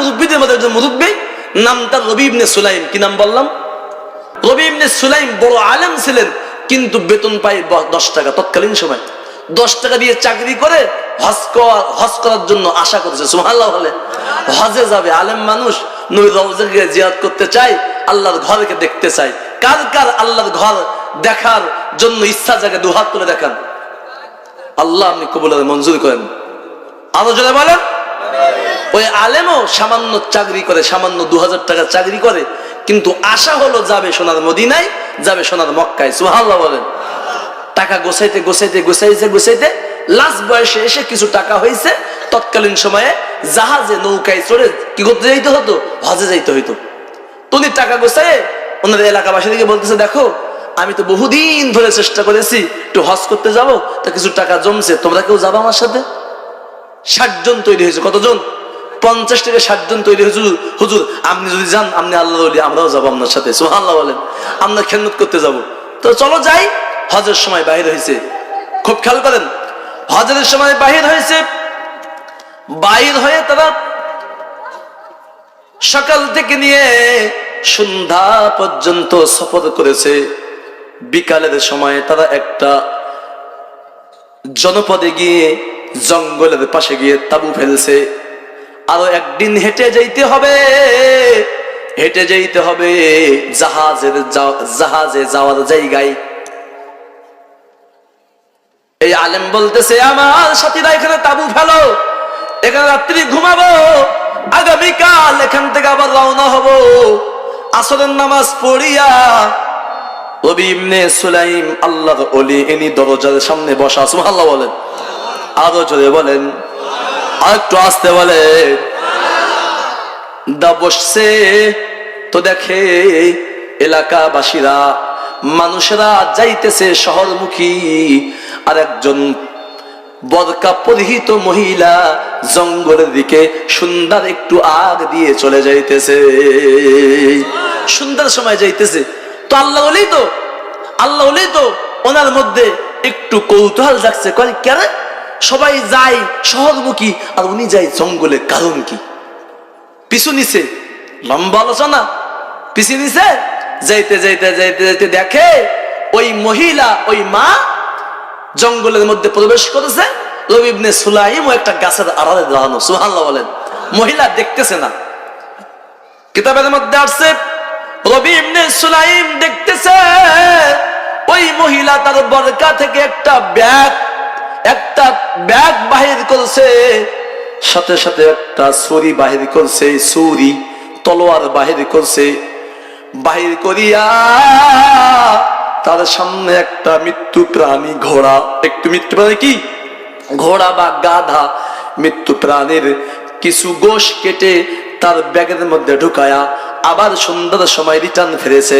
মুরব্বীদের মধ্যে একজন মুরব্বী, নাম তার রবি ইবনে সুলাইম। কি নাম বললাম? রবি ইবনে সুলাইম বড় আলেম ছিলেন, কিন্তু বেতন পায় দশ টাকা তৎকালীন সময়। দশ টাকা দিয়ে চাকরি করে হজ হজ করার জন্য আশা করেছে সুহাল্লাহ বলে। হজে যাবে, আলেম মানুষ নবী রওজাকে জিয়াদ করতে চায়, আল্লাহর ঘরকে দেখতে চাই কার কার আল্লাহর ঘর দেখার জন্য ইচ্ছা জাগে দুহাত তুলে দেখান। আল্লাহ আপনি কবুলের মঞ্জুর করেন। আরও জোরে বলেন। ওই আলেমও সামান্য চাকরি করে, সামান্য দু হাজার টাকা চাকরি করে, কিন্তু আশা হলো যাবে সোনার মদিনায়, যাবে সোনার মক্কায়। সুহাল্লাহ বলেন। টাকা গোছাইতে গোছাইতে গোছাইতে গোছাইতে লাস্ট বয়সে এসে কিছু টাকা হয়েছে, তৎকালীন সময়ে জাহাজে নৌকায় চড়ে কি করতে যাইতে হতো? হজে যাইতে হইতো। তুমি টাকা গোছায় ওনার এলাকাবাসীদেরকে বলতেছে, দেখো, আমি তো বহুদিন ধরে চেষ্টা করেছি, একটু হজ করতে যাব, তা কিছু টাকা জমছে, তোমরা কেউ যাব আমার সাথে? ষাট জন তৈরি হয়েছে, কতজন? পঞ্চাশ থেকে ষাট জন তৈরি হুজুর, হুজুর আপনি যদি যান আপনি আল্লাহ আমরাও যাব আপনার সাথে। সুহাল্লাহ বলেন। আমরা খেদমত করতে যাব। তো চলো যাই। হজের সময় বাহির হয়েছে। খুব খেয়াল করেন। হজের সময় বাহির হয়েছে। বাহির হয়ে তারা সকাল থেকে নিয়ে সন্ধ্যা পর্যন্ত সফর করেছে। বিকালের সময় তারা একটা জনপদে গিয়ে জঙ্গলের পাশে গিয়ে তাবু ফেলছে। আরও একদিন হেঁটে যাইতে হবে। হেঁটে যাইতে হবে জাহাজের জাহাজে যাওয়ার জায়গায়। এই আলেম বলতেছে, আমার সাথীরা এখানে তাবু ফেলো, এখানে রাত্রি ঘুমাবো, আগামীকাল এখান থেকে আবার রওনা হব। আসরের নামাজ পড়িয়া রবি সুলাইম আল্লাহর ইনি দরজার সামনে বসা, সুবহানাল্লাহ বলেন। আরও জোরে বলেন একটু আসতে বলেন দা বসছে, তো দেখে এলাকাবাসীরা, মানুষেরা যাইতেছে শহরমুখী। আর একজন বদকা পরিহিত মহিলা জঙ্গলের দিকে সুন্দর একটু আগ দিয়ে চলে যাইতেছে। সুন্দর সময় যাইতেছে। তো আল্লাহ বলেই তো, আল্লাহ বলেই তো ওনার মধ্যে একটু কৌতূহল কয় কেন সবাই যায় শহরমুখী আর উনি যায় জঙ্গলে কারণ কি পিছু নিছে, লম্বা আলোচনা। পিছু নিছে, যাইতে যাইতে যাইতে যাইতে দেখে ওই মহিলা, ওই মা জঙ্গলের মধ্যে প্রবেশ করেছে। রবি ইবনে সুলাইম ও একটা গাছের আড়ালে দাঁড়ানো সুহাল্লাহ বলেন। মহিলা দেখতেছে না। কিতাবের মধ্যে আসছে, রবি ইবনে সুলাইম দেখতেছে, ওই মহিলা তার বরকা থেকে একটা ব্যাগ ব্যাগ বাহির করছে। সাথে সাথে একটা ছুরি বাহির করছে, ছুরি, তলোয়ার বাহির করছে। বাহির করিয়া তার সামনে একটা মৃত্যু প্রাণী ঘোড়া। একটু মৃত্যু প্রাণী কি? ঘোড়া বা গাধা মৃত্যু প্রাণীর কিছু গোশ কেটে তার ব্যাগের মধ্যে ঢুকায়া আবার সুন্দর সময় রিটার্ন ফিরেছে।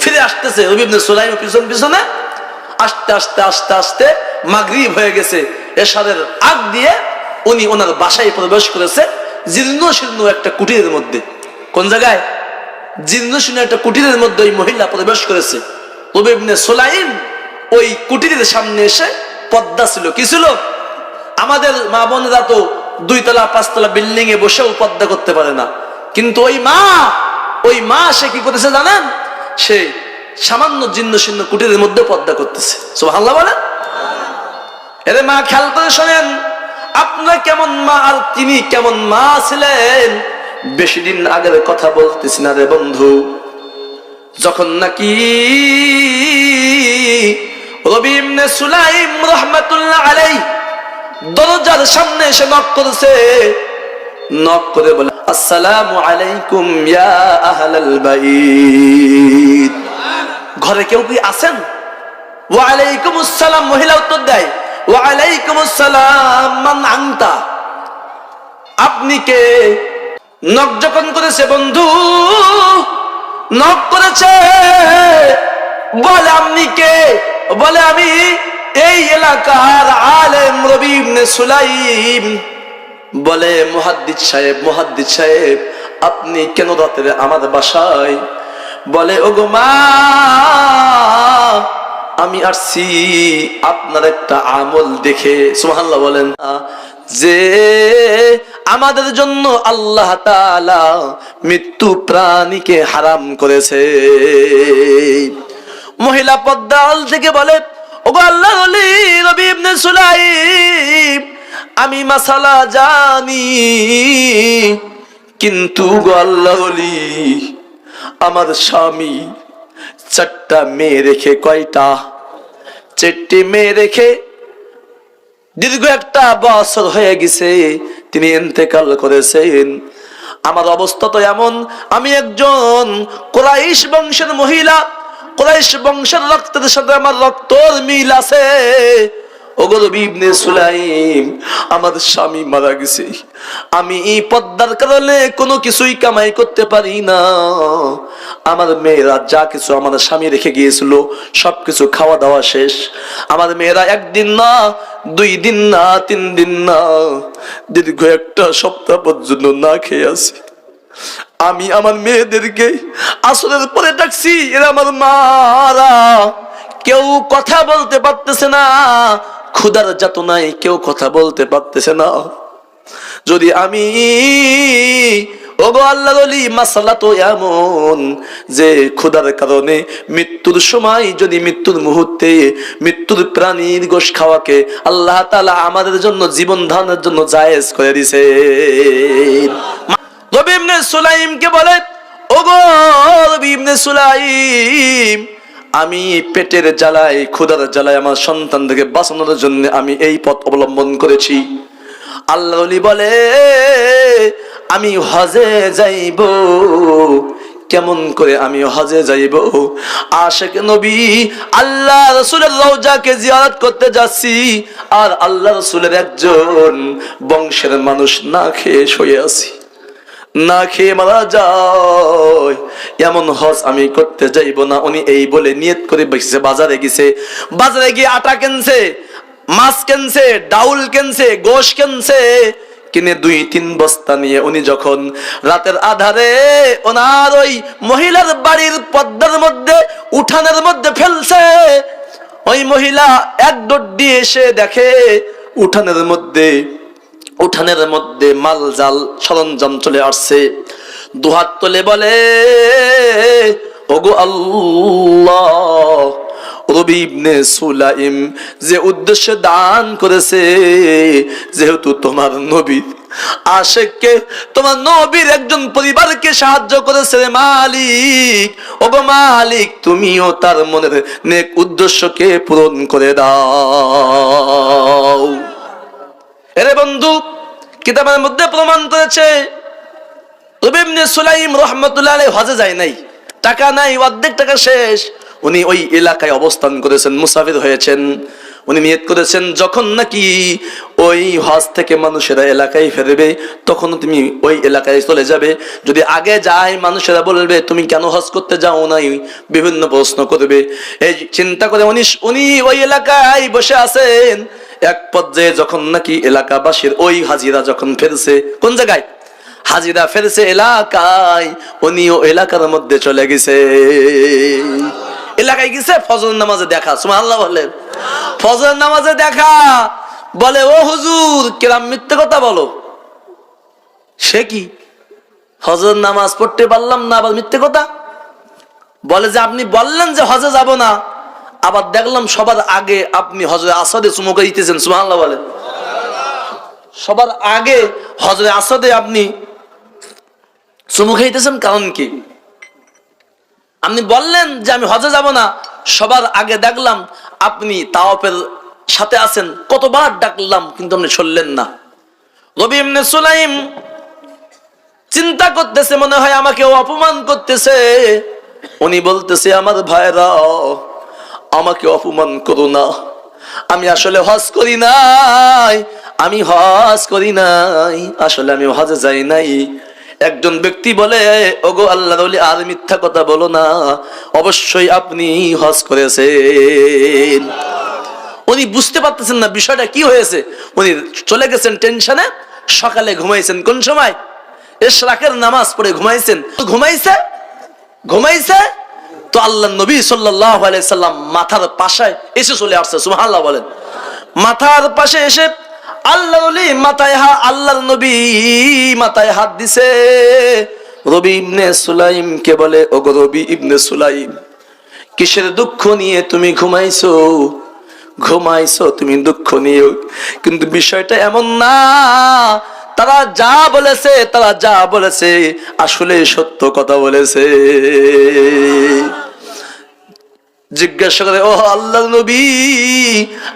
ফিরে আসতেছে। রবিন্দ্র সোলাইম পিছন পিছনে আস্তে আস্তে আস্তে আস্তে মাগরিব হয়ে গেছে। এসারের আগ দিয়ে উনি ওনার বাসায় প্রবেশ করেছে জীর্ণ শীর্ণ একটা কুটিরের মধ্যে। কোন জায়গায়? জীর্ণ শীর্ণ একটা কুটিরের মধ্যে ওই মহিলা প্রবেশ করেছে। রবি ইবনে সোলাইম ওই কুটিরের সামনে এসে পদ্মা ছিল। কি ছিল? আমাদের মা বোনেরা তো দুইতলা, পাঁচতলা বিল্ডিং এ বসেও পদ্মা করতে পারে না। কিন্তু ওই মা ওই মা সে কি করেছে জানেন? সে সামান্য জীর্ণ শীর্ণ কুটিরের মধ্যে পদ্মা করতেছে। সুবহানাল্লাহ বলেন? এরে মা, খেয়াল করে শোনেন আপনার কেমন মা আর তিনি কেমন মা ছিলেন? বেশি দিন আগের কথা বলতেছি না রে বন্ধু। যখন নাকি দরজার সামনে এসে নক করেছে। নক করে বলে, আসসালামু আলাইকুম ইয়া আহলাল বাইত। ঘরে কেউ কি আছেন? ওয়ালাইকুম আসসালাম মহিলা উত্তর দেয়। ওয়ালাইকুম আসসালাম মান আপনি কে? নক যখন করেছে বন্ধু নক করেছে। বলে আপনি কে? বলে আমি এই এলাকার আলেম রবি ইবনে সুলাইম। বলে মুহাদ্দিদ সাহেব মুহাদ্দিদ সাহেব, আপনি কেন রাতে আমার বাসায় বলে, ওগো মা, আমি আসছি আপনার একটা আমল দেখে। সুবহানাল্লাহ বলেন যে আমাদের জন্য আল্লাহ মৃত্যু প্রাণীকে হারাম করেছে। মহিলা পদ্মাল থেকে বলে, ওগো আল্লাহ সুলাইম, আমি মাসালা জানি, কিন্তু গো আল্লাহ আমার স্বামী চারটা মেয়ে রেখে কয়টা? চারটি মেয়ে রেখে দীর্ঘ একটা বছর হয়ে গেছে তিনি ইন্তেকাল করেছেন। আমার অবস্থা তো এমন, আমি একজন কোরাইশ বংশের মহিলা, কোরাইশ বংশের রক্তের সাথে আমার রক্তর মিল আছে। খাওয়া দাওয়া শেষ। আমার মেয়েরা একদিন না, দুই দিন না, তিন দিন না, দীর্ঘ একটা সপ্তাহ পর্যন্ত না খেয়ে আছে। আমি আমার মেয়েদেরকে আসলের পরে ডাকছি, এরা আমার মারা। কেউ কথা বলতে পারতেছে না ক্ষুদার যাত নাই কেউ কথা বলতে পারতেছে না। যদি আমি ওগো আল্লাহ বলি মাসালা তো এমন যে ক্ষুদার কারণে মৃত্যুর সময় যদি মৃত্যুর মুহূর্তে মৃত্যুর প্রাণীর গোশ খাওয়াকে আল্লাহ তালা আমাদের জন্য জীবন ধারণের জন্য জায়েজ করে দিছে। রবি ইবনে সুলাইমকে বলে ওগো রবি ইবনে সুলাইম আমি পেটের জ্বালায়, ক্ষুধার জ্বালায় আমার সন্তানদেরকে বাঁচানোর জন্য আমি এই পথ অবলম্বন করেছি। আল্লাহ বলে, আমি হজে যাইব। কেমন করে আমি হজে যাইব? আশেক নবী, আল্লাহ রসুলের রওজাকে জিয়ারত করতে যাচ্ছি। আর আল্লাহ রসুলের একজন বংশের মানুষ না খেয়ে শুয়ে আছি। না খেয়ে মারা যায়। এমন হজ আমি করতে যাইব না। উনি এই বলে নিয়ত করে বসেছে, বাজারে গেছে। বাজারে গিয়ে আটা কেনছে, মাছ কেনছে, ডাউল কেনছে, গোশ কেনছে। কিনে দুই, তিন বস্তা নিয়ে উনি যখন রাতের আধারে ওনার ওই মহিলার বাড়ির পদ্মার মধ্যে, উঠানের মধ্যে ফেলছে, ওই মহিলা এক দৌড় দিয়ে এসে দেখে উঠানের মধ্যে উঠানের মধ্যে মাল জাল সরঞ্জাম চলে আসছে। দুহাত তোলে বলে, ওগো আল্লাহ সুলাইম যে উদ্দেশ্যে দান করেছে, যেহেতু তোমার নবী আশেককে, তোমার নবীর একজন পরিবারকে সাহায্য করেছে রে মালিক। ওগো মালিক, তুমিও তার মনের নেক উদ্দেশ্যকে পূরণ করে দাও। এরে বন্ধু, কিতাবের মধ্যে প্রমাণ করেছে হজে যায় নাই, টাকা নাই, অর্ধেক টাকা শেষ। উনি ওই এলাকায় অবস্থান করেছেন হয়েছেন। উনি করেছেন, যখন নাকি ওই হজ থেকে মানুষেরা এলাকায় ফেরবে তুমি ওই এলাকায় চলে যাবে। যদি আগে যায়, মানুষেরা বলবে, তুমি কেন হজ করতে যাও নাই? বিভিন্ন প্রশ্ন করবে। এই চিন্তা করে উনি উনি ওই এলাকায় বসে আছেন। এক পর্যায়ে যখন নাকি এলাকাবাসীর ওই হাজিরা যখন ফেরছে, কোন জায়গায়? হাজিরা ফেরছে এলাকায়, উনিও এলাকার মধ্যে চলে গেছে। এলাকায় গেছে, ফজর নামাজে দেখা সুমা আল্লাহ বলেন ফজর নামাজে দেখা, বলে, ও হুজুর, কিরাম মিথ্যে কথা বলো। সে কি? হজর নামাজ পড়তে পারলাম না, আবার মিথ্যে কথা? বলে যে, আপনি বললেন যে হজে যাব না। আবার দেখলাম সবার আগে আপনি হজরে আসাদে চুমুকে দিতেছেন সুমাল্লাহ বলেন। সবার আগে হজরে আসাদে আপনি চুমু খাইতেছেন কারণ কি? আপনি বললেন যে আমি হজে যাব না, সবার আগে দেখলাম আপনি তাওয়াপের সাথে আছেন, কতবার ডাকলাম কিন্তু আপনি শুনলেন না। রবি ইবনে সুলাইম চিন্তা করতেছে, মনে হয় আমাকে অপমান করতেছে। উনি বলতেছে, আমার ভাইরা আমাকে অপমান করো না। আমি আসলে হজ করি নাই, আমি হজ করি নাই, আসলে আমি হজে যাই নাই। একজন ব্যক্তি বলে, ওগো আল্লাহ আর মিথ্যা কথা বলো না, অবশ্যই আপনি হজ করেছেন। উনি বুঝতে পারতেছেন না বিষয়টা কি হয়েছে। উনি চলে গেছেন টেনশনে, সকালে ঘুমাইছেন কোন সময়? এশরাকের নামাজ পড়ে ঘুমাইছেন। ঘুমাইছে? ঘুমাইছে? তো আল্লাহ নবী সাল্লাহ সাল্লাম মাথার পাশায় এসে চলে আসছে সুহাল্লাহ বলেন। মাথার পাশে এসে আল্লাহ মাথায় হা আল্লাহর নবী মাথায় হাত দিছে। রবি ইবনে সুলাইম কে বলে? ওগো রবি ইবনে সুলাইম, কিসের দুঃখ নিয়ে তুমি ঘুমাইছো? ঘুমাইছো, তুমি দুঃখ নিয়ে কিন্তু বিষয়টা এমন না, তারা যা বলেছে, তারা যা বলেছে, আসলে সত্য কথা বলেছে। জিজ্ঞাসা করে ও আল্লাহ নবী,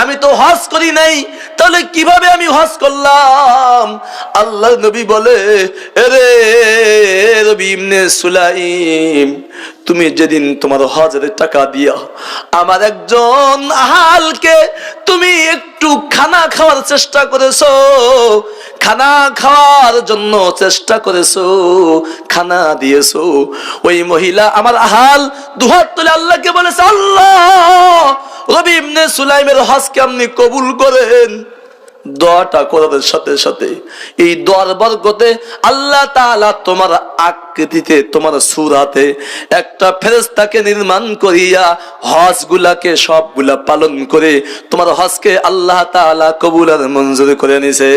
আমি তো হজ করি নাই, তাহলে কীভাবে আমি হজ করলাম? আল্লাহ নবী বলে, এরে রবি সুলাইম, তুমি যেদিন তোমার হজের টাকা দিয়া আমার একজন আহালকে তুমি একটু খানা খাওয়ার চেষ্টা করেছ খানা খাওয়ার জন্য চেষ্টা করেছ, খানা দিয়েছ। ওই মহিলা আমার আহাল দুহাত তুলে আল্লাহকে বলেছে, আল্লাহ, রবি ইবনে সুলাইমের হজকে আপনি কবুল করেন। দোয়াটা করার সাথে সাথে। এই দোয়ার বরকতে আল্লাহ তাআলা তোমার আকৃতিতে, তোমার সুরাতে একটা ফেরেশতাকে নির্মাণ করিয়া হজ গুলাকে সবগুলা পালন করে তোমার হজকে আল্লাহ তাআলা কবুল আর মঞ্জুর করে নিছে।